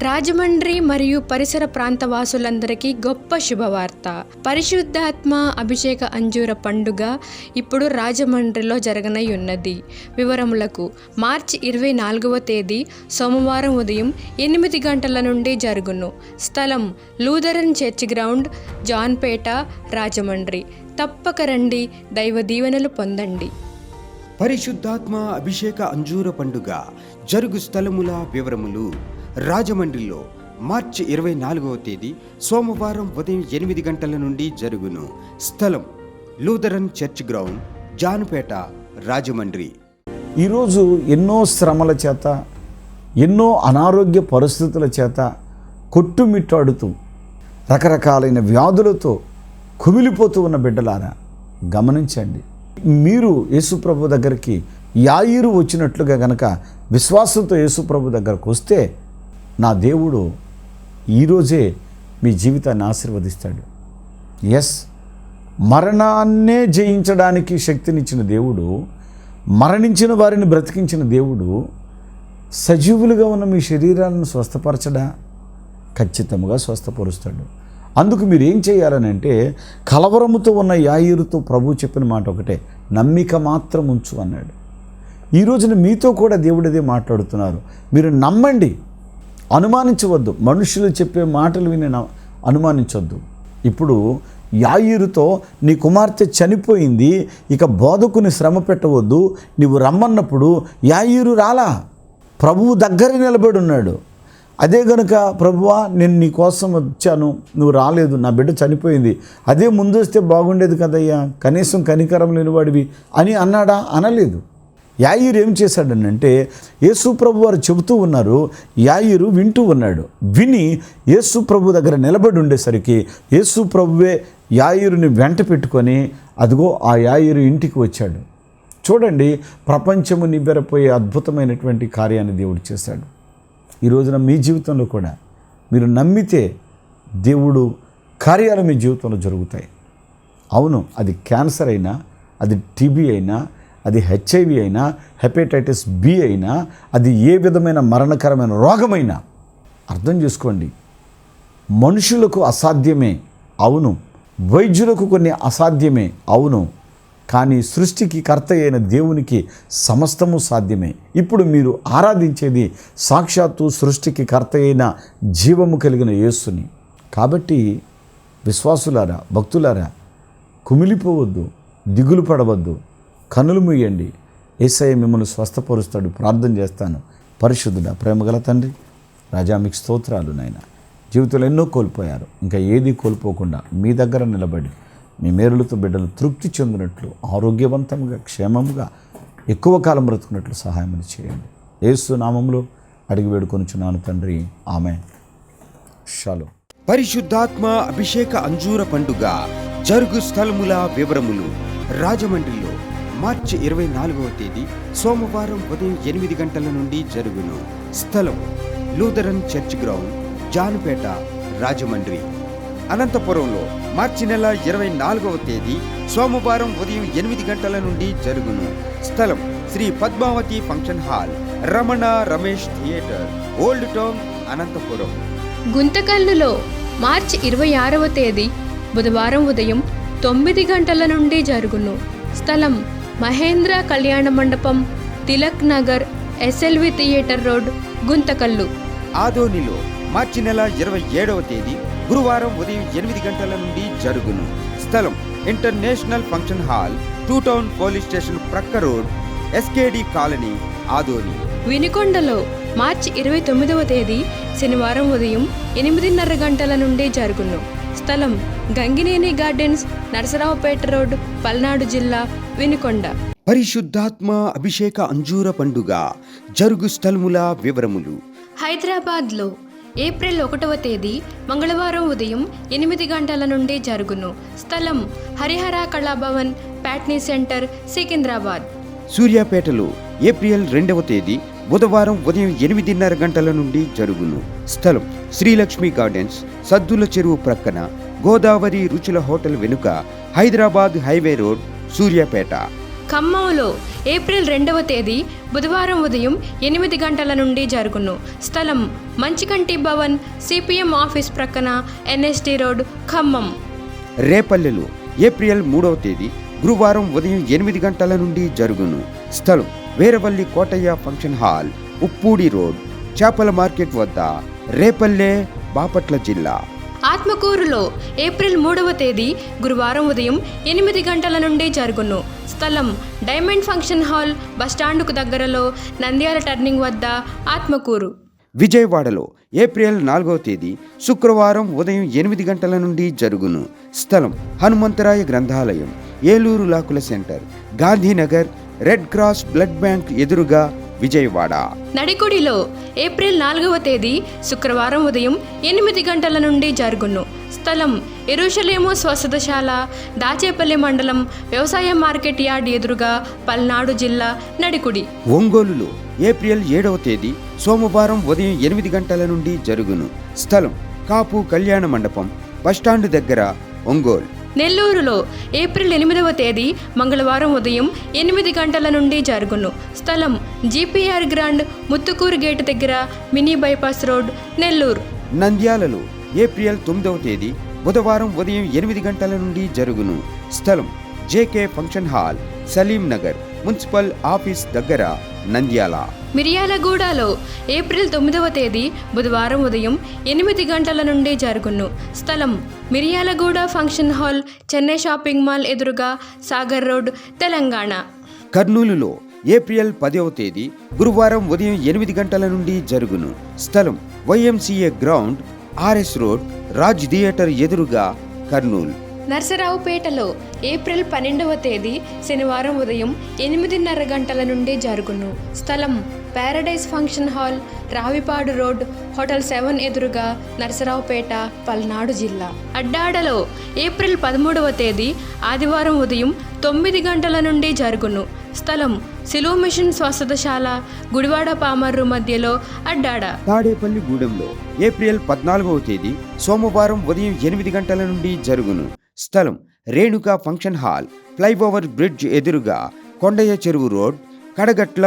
రాజమండ్రి మరియు పరిసర ప్రాంత వాసులందరికీ గొప్ప శుభవార్త. పరిశుద్ధాత్మ అభిషేక అంజూర పండుగ ఇప్పుడు రాజమండ్రిలో జరగనై ఉన్నది వివరములకు మార్చి ఇరవై నాలుగవ తేదీ సోమవారం ఉదయం ఎనిమిది గంటల నుండి జరుగును. స్థలం Lutheran church ground Janpeta Rajahmundry. తప్పక రండి దైవ దీవెనలు పొందండి. పరిశుద్ధాత్మ అభిషేక అంజూర పండుగ. జరుగు స్థలముల వివరములు. రాజమండ్రిలో మార్చి ఇరవై నాలుగవ తేదీ సోమవారం ఉదయం ఎనిమిది గంటల నుండి జరుగును. స్థలం Lutheran church ground Janupeta Rajahmundry. ఈరోజు ఎన్నో శ్రమల చేత ఎన్నో అనారోగ్య పరిస్థితుల చేత కొట్టుమిట్టాడుతూ రకరకాలైన వ్యాధులతో కుమిలిపోతూ ఉన్న బిడ్డలారా గమనించండి. మీరు యేసుప్రభు దగ్గరికి యాయిరు వచ్చినట్లుగా గనక విశ్వాసంతో యేసుప్రభు దగ్గరకు వస్తే నా దేవుడు ఈరోజే మీ జీవితాన్ని ఆశీర్వదిస్తాడు. ఎస్ మరణాన్నే జయించడానికి శక్తినిచ్చిన దేవుడు మరణించిన వారిని బ్రతికించిన దేవుడు సజీవులుగా ఉన్న మీ శరీరాలను స్వస్థపరచడా? ఖచ్చితంగా స్వస్థపరుస్తాడు. అందుకు మీరు ఏం చేయాలని అంటే కలవరముతో ఉన్న యాయిరుతో ప్రభు చెప్పిన మాట ఒకటే నమ్మిక మాత్రం ఉంచు అన్నాడు. ఈ రోజున మీతో కూడా దేవుడు అదే మాట్లాడుతున్నారు. మీరు నమ్మండి. అనుమానించవద్దు. మనుషులు చెప్పే మాటలు విని అనుమానించవద్దు ఇప్పుడు యాయిరుతో నీ కుమార్తె చనిపోయింది ఇక బోధకుని శ్రమ పెట్టవద్దు నువ్వు రమ్మన్నప్పుడు యాయిరు రాలా? ప్రభువు దగ్గర నిలబడి ఉన్నాడు అదే గనుక ప్రభువా నేను నీ కోసం వచ్చాను నువ్వు రాలేదు నా బిడ్డ చనిపోయింది అదే ముందు వస్తే బాగుండేది కదయ్యా కనీసం కనికరం లేనివాడివి అని అన్నాడా? అనలేదు. యాయిరు ఏం చేశాడనంటే యేసు ప్రభు వారు చెబుతూ ఉన్నారు యాయిరు వింటూ ఉన్నాడు. విని యేసు ప్రభు దగ్గర నిలబడి ఉండేసరికి యేసు ప్రభువే యాయిరుని వెంట పెట్టుకొని అదిగో ఆ యాయిరు ఇంటికి వచ్చాడు. చూడండి ప్రపంచము నిబ్బెరపోయే అద్భుతమైనటువంటి కార్యాన్ని దేవుడు చేశాడు. ఈ రోజున మీ జీవితంలో కూడా మీరు నమ్మితే దేవుడు కార్యాలు మీ జీవితంలో జరుగుతాయి. అవును అది క్యాన్సర్ అయినా అది టీబీ అయినా అది హెచ్ఐవి అయినా హెపటైటిస్ బి అయినా అది ఏ విధమైన మరణకరమైన రోగమైనా అర్థం చేసుకోండి. మనుషులకు అసాధ్యమే అవును. వైద్యులకు కొన్ని అసాధ్యమే అవును. కానీ సృష్టికి కర్త అయిన దేవునికి సమస్తము సాధ్యమే. ఇప్పుడు మీరు ఆరాధించేది సాక్షాత్తు సృష్టికి కర్త అయిన జీవము కలిగిన యేసుని. కాబట్టి విశ్వాసులారా భక్తులారా కుమిలిపోవద్దు దిగులు పడవద్దు కనులు మూయండి. ఏసఐ మిమ్మల్ని స్వస్థపరుస్తాడు. ప్రార్థన చేస్తాను. పరిశుద్ధుడ ప్రేమగల తండ్రి రాజా మీకు స్తోత్రాలు నాయన. జీవితంలో ఎన్నో కోల్పోయారు. ఇంకా ఏది కోల్పోకుండా మీ దగ్గర నిలబడి మీ మేరులతో బిడ్డలు తృప్తి చెందినట్లు ఆరోగ్యవంతంగా క్షేమంగా ఎక్కువ కాలం బ్రతుకున్నట్లు సహాయం చేయండి. ఏసు నామంలో అడిగి వేడుకొనుచున్నాను తండ్రి. ఆమె షాలో. పరిశుద్ధాత్మ అభిషేక అంజూర పండుగ జరుగు స్థలముల వివరములు రాజమండ్రిలో. మార్చి ఇరవై నాలుగవ తేదీ సోమవారం ఉదయం ఎనిమిది గంటల నుండి జరుగును. స్థలం Lutheran church ground Janupeta Rajahmundry. అనంతపురంలో మార్చి నెల ఇరవై నాలుగవ తేదీ సోమవారం ఉదయం ఎనిమిది గంటల నుండి జరుగును. స్థలం Shri Padmavathi function hall Ramana Ramesh theatre old town Anantapuram. గుంతకల్లులో మార్చి ఇరవై ఆరవ తేదీ బుధవారం ఉదయం తొమ్మిది గంటల నుండి జరుగును. స్థలం మహేంద్ర కళ్యాణ మండపం Tilak Nagar SLV theatre road Guntakal. ఆదోనిలో మార్చి నెల ఇరవై ఏడవ తేదీ గురువారం ఉదయం ఎనిమిది గంటల నుండి జరుగును. స్థలం international function hall two town police station ప్రక్క రోడ్ ఎస్కేడి కాలనీ ఆదోని. వినుకొండలో మార్చి ఇరవై తొమ్మిదవ తేదీ శనివారం ఉదయం ఎనిమిదిన్నర గంటల నుండి జరుగును. స్థలం గంగినేని గార్డెన్స్ నరసరావుపేట రోడ్ పల్నాడు జిల్లా వినుకొండ. పరిశుద్ధాత్మ అభిషేక అంజూర పండుగ. జరుగు స్థలముల వివరములు. హైదరాబాద్లో ఏప్రిల్ ఒకటవ తేదీ మంగళవారం ఉదయం ఎనిమిది గంటల నుండి జరుగును. స్థలం హరిహర కళాభవన్ ప్యాట్నీ సెంటర్ సికింద్రాబాద్. సూర్యాపేటలో ఏప్రిల్ రెండవ తేదీ బుధవారం ఉదయం ఎనిమిదిన్నర గంటల నుండి జరుగును. స్థలం శ్రీలక్ష్మి గార్డెన్స్ సద్దుల చెరువు ప్రక్కన గోదావరి రుచుల హోటల్ వెనుక హైదరాబాద్ హైవే రోడ్ సూర్యాపేట. ఖమ్మంలో ఏప్రిల్ రెండవ తేదీ బుధవారం ఉదయం ఎనిమిది గంటల నుండి జరుగును. స్థలం మంచికంటి భవన్ సిపిఎం ఆఫీస్ ప్రక్కన ఎన్ఎస్టి రోడ్ ఖమ్మం. రేపల్లెలో ఏప్రిల్ మూడవ తేదీ గురువారం ఉదయం ఎనిమిది గంటల నుండి జరుగును. స్థలం Veeravalli Kotaiah function hall Uppudi road. చేపల మార్కెట్ వద్ద రేపల్లె బాపట్ల జిల్లా. ఆత్మకూరులో ఏప్రిల్ మూడవ తేదీ గురువారం ఉదయం ఎనిమిది గంటల నుండి జరుగును. స్థలం డైమండ్ ఫంక్షన్ హాల్ బస్టాండుకు దగ్గరలో నంద్యాల టర్నింగ్ వద్ద ఆత్మకూరు. విజయవాడలో ఏప్రిల్ నాలుగవ తేదీ శుక్రవారం ఉదయం ఎనిమిది గంటల నుండి జరుగును. స్థలం హనుమంతరాయ గ్రంథాలయం Eluru లాకుల centre Gandhinagar red cross blood bank ఎదురుగా విజయవాడ. నడికుడిలో ఏప్రిల్ నాలుగవ తేదీ శుక్రవారం ఉదయం ఎనిమిది గంటల నుండి జరుగును. స్థలం ఎరుషలేము స్వస్థతశాల దాచేపల్లి మండలం వ్యవసాయ మార్కెట్ యార్డ్ ఎదురుగా పల్నాడు జిల్లా నడికుడి. ఒంగోలులో ఏప్రిల్ ఏడవ తేదీ సోమవారం ఉదయం ఎనిమిది గంటల నుండి జరుగును. స్థలం కాపు కళ్యాణ మండపం బస్టాండ్ దగ్గర ఒంగోలు. నెల్లూరులో ఏప్రిల్ ఎనిమిదవ తేదీ మంగళవారం ఉదయం ఎనిమిది గంటల నుండి జరుగును. స్థలం జీపీఆర్ గ్రాండ్ ముత్తుకూరు గేటు దగ్గర మినీ బైపాస్ రోడ్ నెల్లూరు. నంద్యాలలో ఏప్రిల్ తొమ్మిదవ తేదీ బుధవారం ఉదయం ఎనిమిది గంటల నుండి జరుగును. స్థలం JK function hall Salim Nagar municipal office దగ్గర నంద్యాల. మిర్యాలగూడలో ఏప్రిల్ తొమ్మిదవ తేదీ బుధవారం ఉదయం ఎనిమిది గంటల నుండి జరుగును. స్థలం Miryalaguda function hall Chennai shopping mall ఎదురుగా సాగర్ రోడ్ తెలంగాణ. కర్నూలులో ఏప్రిల్ పదవ తేదీ గురువారం ఉదయం ఎనిమిది గంటల నుండి జరుగును. స్థలం YMCA ground RS road Raj theatre ఎదురుగా కర్నూలు. నర్సరావుపేటలో ఏప్రిల్ పన్నెండవ తేదీ శనివారం ఉదయం ఎనిమిదిన్నర గంటల నుండి జరుగును. స్థలం paradise function hall Ravipadu road hotel seven ఎదురుగా నర్సరావుపేట పల్నాడు జిల్లా. అడ్డాడలో ఏప్రిల్ పదమూడవ తేదీ ఆదివారం ఉదయం తొమ్మిది గంటల నుండి జరుగును. స్థలం సిలువ మిషన్ స్వస్థతశాల గుడివాడ పామర్రు మధ్యలో అడ్డాడ. తాడేపల్లి గూడెంలో ఏప్రిల్ పద్నాలుగవ తేదీ సోమవారం ఉదయం ఎనిమిది గంటల నుండి జరుగును. స్థలం Renuka function hall flyover bridge ఎదురుగా కొండయ్య చెరువు రోడ్ కడగట్ల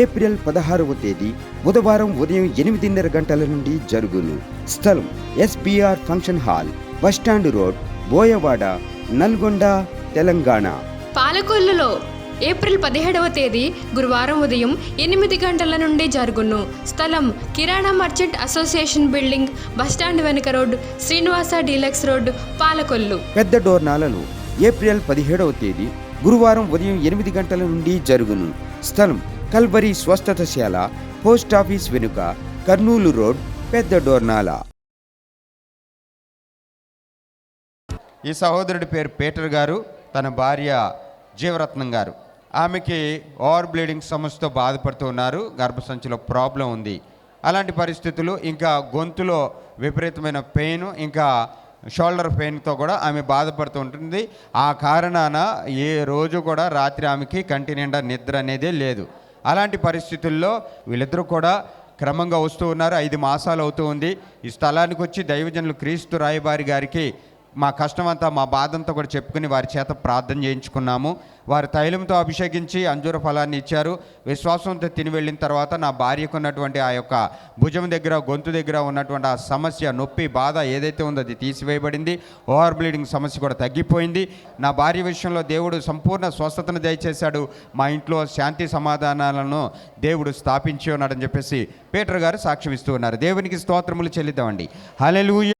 ఏప్రిల్ పదహారవ తేదీ బుధవారం ఉదయం ఎనిమిదిన్నర గంటల నుండి జరుగును. స్థలం SBR function hall bus stand road Boyawada Nalgonda Telangana. పాలకొల్లులో April పదిహేడవ తేదీ గురువారం ఉదయం ఎనిమిది గంటల నుండి జరుగును. స్థలం kirana merchant association building bus stand వెనుక road Srinivasa deluxe road Palakollu. పెద్ద డోర్నాలలో ఏప్రిల్ పదిహేడవ తేదీ గురువారం ఉదయం ఎనిమిది గంటల నుండి జరుగును. స్థలం కల్వరి స్వస్థతశాల పోస్ట్ ఆఫీస్ వెనుక కర్నూలు రోడ్ పెద్ద డోర్నాల. ఈ సహోదరుడి పేరు పీటర్ గారు తన భార్య జీవరత్నం గారు. ఆమెకి ఓవర్ బ్లీడింగ్ సమస్యతో బాధపడుతూ ఉన్నారు గర్భసంచిలో ప్రాబ్లం ఉంది. అలాంటి పరిస్థితులు ఇంకా గొంతులో విపరీతమైన పెయిన్ ఇంకా షోల్డర్ పెయిన్తో కూడా ఆమె బాధపడుతూ ఉంటుంది. ఆ కారణాన ఏ రోజు కూడా రాత్రి ఆమెకి కంటి నిండా నిద్ర అనేదే లేదు. అలాంటి పరిస్థితుల్లో వీళ్ళిద్దరూ కూడా క్రమంగా వస్తూ ఉన్నారు. ఐదు మాసాలు అవుతూ ఉంది. ఈ స్థలానికి వచ్చి దైవజనులు క్రీస్తు రాయబారి గారికి మా కష్టమంతా మా బాధంతా కూడా చెప్పుకుని వారి చేత ప్రార్థన చేయించుకున్నాము. వారి తైలంతో అభిషేకించి అంజూర ఫలాన్ని ఇచ్చారు. విశ్వాసంతో తిని వెళ్ళిన తర్వాత నా భార్యకు ఉన్నటువంటి ఆ యొక్క భుజం దగ్గర గొంతు దగ్గర ఉన్నటువంటి ఆ సమస్య నొప్పి బాధ ఏదైతే ఉందో అది తీసివేయబడింది. ఓవర్ బ్లీడింగ్ సమస్య కూడా తగ్గిపోయింది. నా భార్య విషయంలో దేవుడు సంపూర్ణ స్వస్థతను దయచేశాడు. మా ఇంట్లో శాంతి సమాధానాలను దేవుడు స్థాపించి ఉన్నాడని చెప్పేసి పీటర్ గారు సాక్ష్యం ఇస్తూ ఉన్నారు. దేవునికి స్తోత్రములు చెల్లిద్దామండి. హల్లెలూయా.